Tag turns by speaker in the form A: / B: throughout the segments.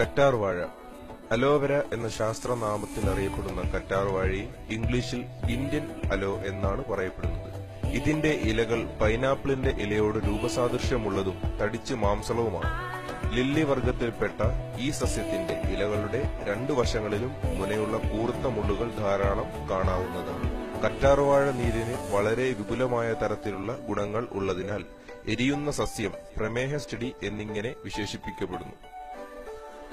A: കറ്റാർ അലോവെര അലോവര എന്ന ശാസ്ത്രനാമത്തിൽ അറിയപ്പെടുന്ന കറ്റാർവാഴി ഇംഗ്ലീഷിൽ ഇന്ത്യൻ അലോ എന്നാണ് പറയപ്പെടുന്നത്. ഇതിന്റെ ഇലകൾ പൈനാപ്പിളിന്റെ ഇലയോട് രൂപസാദൃശ്യമുള്ളതും തടിച്ച് മാംസളവുമാണ്. ലില്ലി വർഗത്തിൽപ്പെട്ട ഈ സസ്യത്തിന്റെ ഇലകളുടെ രണ്ടു വശങ്ങളിലും മുനയുള്ള കൂർത്ത മുള്ളുകൾ ധാരാളം കാണാവുന്നതാണ്. കറ്റാർവാഴ നീരിന് വളരെ വിപുലമായ തരത്തിലുള്ള ഗുണങ്ങൾ ഉള്ളതിനാൽ എരിയുന്ന സസ്യം പ്രമേഹ സ്റ്റഡി എന്നിങ്ങനെ വിശേഷിപ്പിക്കപ്പെടുന്നു.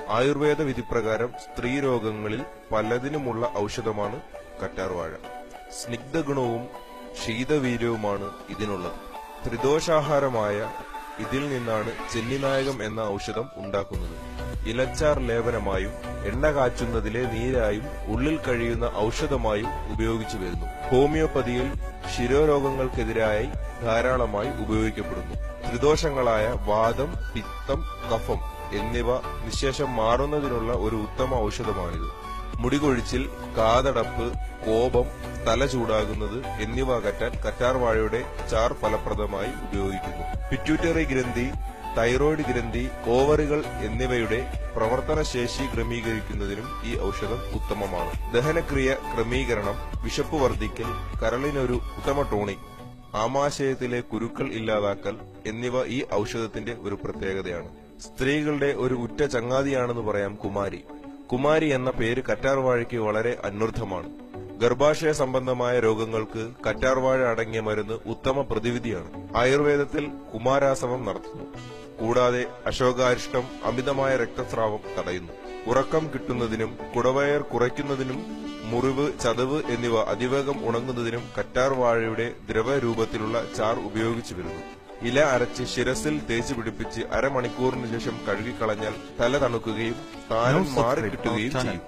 A: ആയുർവേദ വിധിപ്രകാരം സ്ത്രീ രോഗങ്ങളിൽ പലതിനുമുള്ള ഔഷധമാണ് കറ്റാർവാഴ. സ്നിഗ്ധഗുണവും ശീതവീര്യവുമാണ് ഇതിനുള്ളത്. ത്രിദോഷാഹാരമായ ഇതിൽ നിന്നാണ് ചെന്നിനായകം എന്ന ഔഷധം ഉണ്ടാക്കുന്നത്. ഇലച്ചാർ ലേപനമായും എണ്ണ കാച്ചുന്നതിലെ നീരായും ഉള്ളിൽ കഴിയുന്ന ഔഷധമായും ഉപയോഗിച്ചു വരുന്നു. ഹോമിയോപ്പതിയിൽ ശിരോരോഗങ്ങൾക്കെതിരായി ധാരാളമായി ഉപയോഗിക്കപ്പെടുന്നു. ത്രിദോഷങ്ങളായ വാദം പിത്തം കഫം എന്നിവ നിശേഷം മാറുന്നതിനുള്ള ഒരു ഉത്തമ ഔഷധമാണിത്. മുടികൊഴിച്ചിൽ കാതടപ്പ് കോപം തല ചൂടാകുന്നത് എന്നിവ അകറ്റാൻ കറ്റാർവാഴയുടെ ചാർ ഫലപ്രദമായി ഉപയോഗിക്കുന്നു. പിറ്റ്യൂട്ടറി ഗ്രന്ഥി തൈറോയിഡ് ഗ്രന്ഥി ഓവറുകൾ എന്നിവയുടെ പ്രവർത്തനശേഷി ക്രമീകരിക്കുന്നതിനും ഈ ഔഷധം ഉത്തമമാണ്. ദഹനക്രിയ ക്രമീകരണം വിശപ്പ് വർദ്ധിക്കൽ കരളിനൊരു ഉത്തമ ടോണിക് ആമാശയത്തിലെ കുരുക്കൾ ഇല്ലാതാക്കൽ എന്നിവ ഈ ഔഷധത്തിന്റെ ഒരു പ്രത്യേകതയാണ്. സ്ത്രീകളുടെ ഒരു ഉറ്റ ചങ്ങാതിയാണെന്ന് പറയാം കുമാരി. കുമാരി എന്ന പേര് കറ്റാർവാഴയ്ക്ക് വളരെ അന്വർത്ഥമാണ്. ഗർഭാശയ സംബന്ധമായ രോഗങ്ങൾക്ക് കറ്റാർവാഴ അടങ്ങിയ മരുന്ന് ഉത്തമ പ്രതിവിധിയാണ്. ആയുർവേദത്തിൽ കുമാരാസവം നടത്തുന്നു. കൂടാതെ അശോകാരിഷ്ടം അമിതമായ രക്തസ്രാവം തടയുന്നു. ഉറക്കം കിട്ടുന്നതിനും കുടവയർ കുറയ്ക്കുന്നതിനും മുറിവ് ചതവ് എന്നിവ അതിവേഗം ഉണങ്ങുന്നതിനും കറ്റാർവാഴയുടെ ദ്രവരൂപത്തിലുള്ള ചാർ ഉപയോഗിച്ചു വരുന്നു. ഇല അരച്ച് ശിരസിൽ തേച്ച് പിടിപ്പിച്ച് അരമണിക്കൂറിന് ശേഷം കഴുകിക്കളഞ്ഞാൽ തല തണുക്കുകയും താനും മാറി കിട്ടുകയും ചെയ്യും.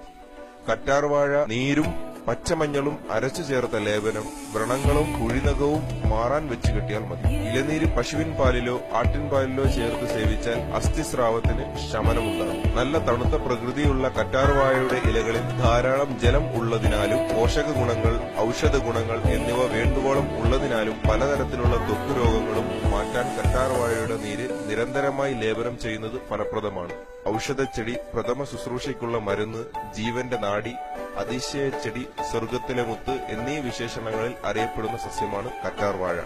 A: കറ്റാർവാഴ നീരും പച്ചമഞ്ഞളും അരച്ചു ചേർത്ത ലേപനം വ്രണങ്ങളും കുഴിനകവും മാറാൻ വെച്ച് കെട്ടിയാൽ മതി. ഇലനീര് പശുവിൻ പാലിലോ ആട്ടിൻ പാലിലോ ചേർത്ത് സേവിച്ചാൽ അസ്ഥിസ്രാവത്തിന് ശമനമുണ്ടാകും. നല്ല തണുത്ത പ്രകൃതിയുള്ള കറ്റാർവാഴയുടെ ഇലകളിൽ ധാരാളം ജലം ഉള്ളതിനാലും പോഷക ഗുണങ്ങൾ ഔഷധ ഗുണങ്ങൾ എന്നിവ വേണ്ടുവോളം ഉള്ളതിനാലും പലതരത്തിലുള്ള ത്വക്ക് രോഗങ്ങളും മാറ്റാൻ കറ്റാർവാഴയുടെ നീര് നിരന്തരമായി ലേപനം ചെയ്യുന്നത് ഫലപ്രദമാണ്. ഔഷധച്ചെടി പ്രഥമ ശുശ്രൂഷയ്ക്കുള്ള മരുന്ന് ജീവന്റെ നാടി അതിശയ ചെടി സ്വർഗത്തിലെ മുത്ത് എന്നീ വിശേഷണങ്ങളിൽ അറിയപ്പെടുന്ന സസ്യമാണ് കറ്റാർവാഴ.